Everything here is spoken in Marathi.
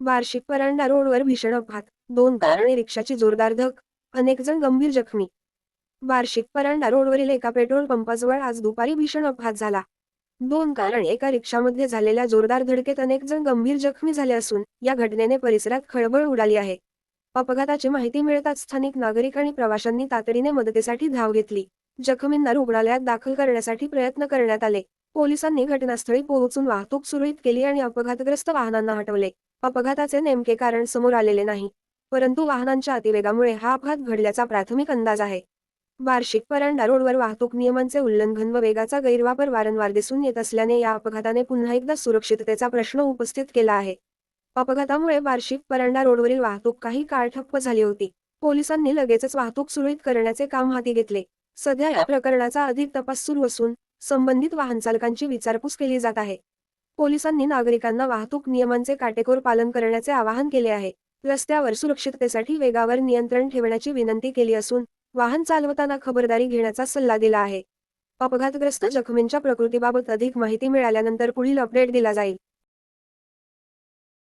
वार्षिक परांडा रोडवर भीषण अपघात. दोन कारणे रिक्षाची जोरदार धक. अनेक जण गंभीर जखमी. वार्षिक परांडा रोडवरील एका पेट्रोल पंपाजवळ आज दुपारी भीषण अपघात झाला. दोन कारण एका रिक्षामध्ये झालेल्या जोरदार धडकेत अनेक जण गंभीर जखमी झाले असून या घटनेने परिसरात खळबळ उडाली आहे. अपघाताची माहिती मिळताच स्थानिक नागरिक आणि प्रवाशांनी तातडीने मदतीसाठी धाव घेतली. जखमींना रुग्णालयात दाखल करण्यासाठी प्रयत्न करण्यात आले. पोलिसांनी घटनास्थळी पोहोचून वाहतूक सुरळीत केली आणि अपघातग्रस्त वाहनांना हटवले. अपघाताचे नेमके कारण समोर आलेले नाही परंतु वाहनांच्या अतिवेगामुळे हा अपघात घडल्याचा प्राथमिक अंदाज आहे. वार्षिक परांडा रोडवर वाहतूक नियमांचे उल्लंघन व वेगाचा गैरवापर वारंवार दिसून येत असल्याने या अपघाताने पुन्हा एकदा सुरक्षिततेचा प्रश्न उपस्थित केला आहे. अपघातामुळे वार्षिक परांडा रोडवरील वाहतूक काही काळ ठप्प झाली होती. पोलिसांनी लगेचच वाहतूक सुरळीत करण्याचे काम हाती घेतले. सध्या या प्रकरणाचा अधिक तपास सुरू असून संबंधित वाहनचालकांची विचारपूस केली जात आहे. पोलिसांनी नागरिकांना वाहतूक नियमांचे काटेकोर पालन करण्याचे आवाहन केले आहे. रस्त्यावर सुरक्षिततेसाठी वेगावर नियंत्रण ठेवण्याची विनंती केली असून वाहन चालवताना खबरदारी घेण्याचा सल्ला दिला आहे. अपघातग्रस्त जखमींच्या प्रकृतीबाबत अधिक माहिती मिळाल्यानंतर पुढील अपडेट दिला जाईल.